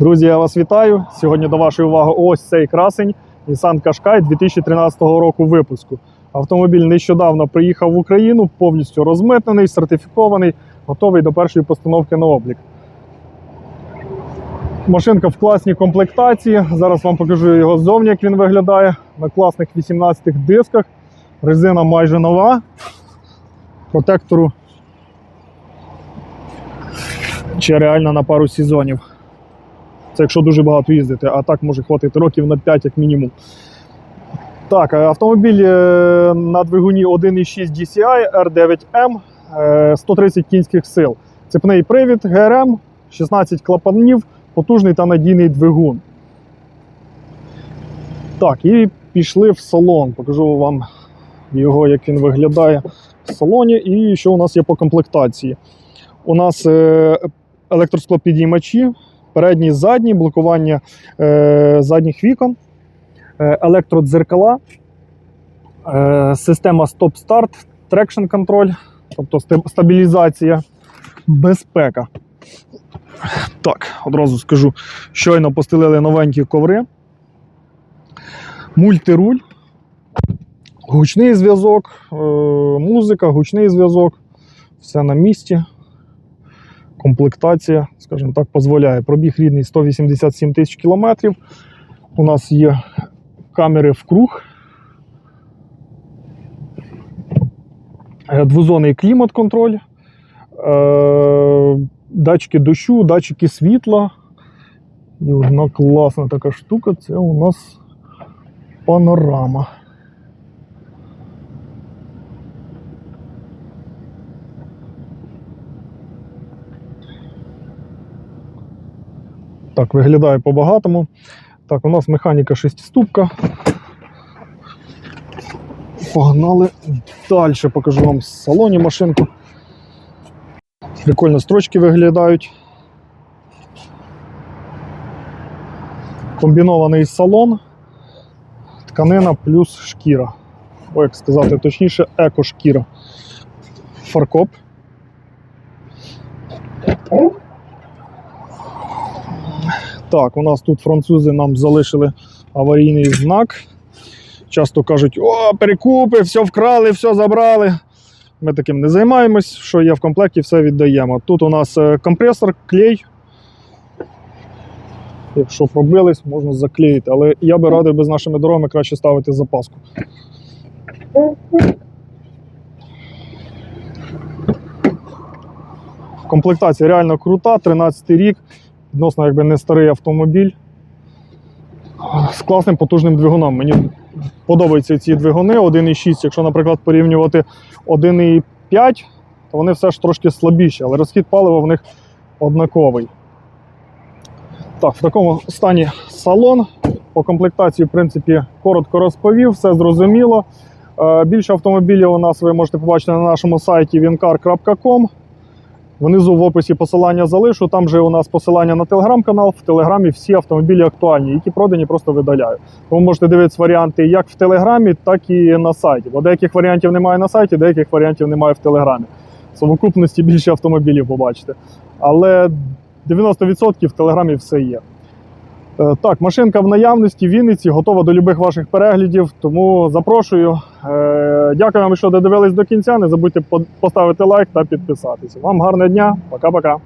Друзі, я вас вітаю. Сьогодні до вашої уваги ось цей красень Nissan Qashqai 2013 року випуску. Автомобіль нещодавно приїхав в Україну, повністю розмитнений, сертифікований, готовий до першої постановки на облік. Машинка в класній комплектації. Зараз вам покажу його ззовні, як він виглядає. На класних 18 дисках. Резина майже нова. Протектору ще реально на пару сезонів. Це якщо дуже багато їздити, а так може хватити років на 5 як мінімум. Так, е, автомобіль е, на двигуні 1.6 DCI R9M, е, 130 кінських сил. Цепний привід ГРМ, 16 клапанів, потужний та надійний двигун. Так, і пішли в салон. Покажу вам його, як він виглядає в салоні, і що у нас є по комплектації. У нас е, електросклопідіймачі, передні, задні, блокування е, задніх вікон, е, електродзеркала, е, система стоп-старт, трекшн контроль, тобто стабілізація, безпека. Так, одразу скажу, щойно постелили новенькі коври, мультируль, гучний зв'язок, е, музика, гучний зв'язок, все на місці комплектація, скажімо так, дозволяє. Пробіг рідний 187 тисяч кілометрів. У нас є камери в круг. Е, Двозонний клімат-контроль, е, датчики дощу, датчики світла. І одна класна така штука це у нас панорама. Так, виглядає по-багатому. Так, у нас механіка шестиступка. Погнали далі, покажу вам в салоні машинку. Прикольно строчки виглядають. Комбінований салон, тканина плюс шкіра. О, як сказати точніше, еко-шкіра. Фаркоп. Так, у нас тут французи нам залишили аварійний знак. Часто кажуть, о, перекупи, все вкрали, все забрали. Ми таким не займаємось, що є в комплекті, все віддаємо. Тут у нас е, компресор, клей. Якщо пробились, можна заклеїти. Але я би радив би з нашими дорогами краще ставити запаску. Комплектація реально крута, 13 рік, відносно якби не старий автомобіль. З класним потужним двигуном. Мені подобаються ці двигуни 1,6. Якщо, наприклад, порівнювати 1,5, то вони все ж трошки слабіші, але розхід палива в них однаковий. Так, в такому стані салон. По комплектації, в принципі, коротко розповів, все зрозуміло. Е, Більше автомобілів у нас ви можете побачити на нашому сайті wincar.com. Внизу в описі посилання залишу. Там же у нас посилання на телеграм-канал. В телеграмі всі автомобілі актуальні, які продані, просто видаляю. Тому можете дивитися варіанти як в телеграмі, так і на сайті. Бо деяких варіантів немає на сайті, деяких варіантів немає в телеграмі. В совокупності більше автомобілів побачите. Але 90% в телеграмі все є. Е, Так, машинка в наявності в Вінниці, готова до любих ваших переглядів, тому запрошую. Дякую вам, що додивились до кінця. Не забудьте по- поставити лайк та підписатися. Вам гарного дня, пока-пока.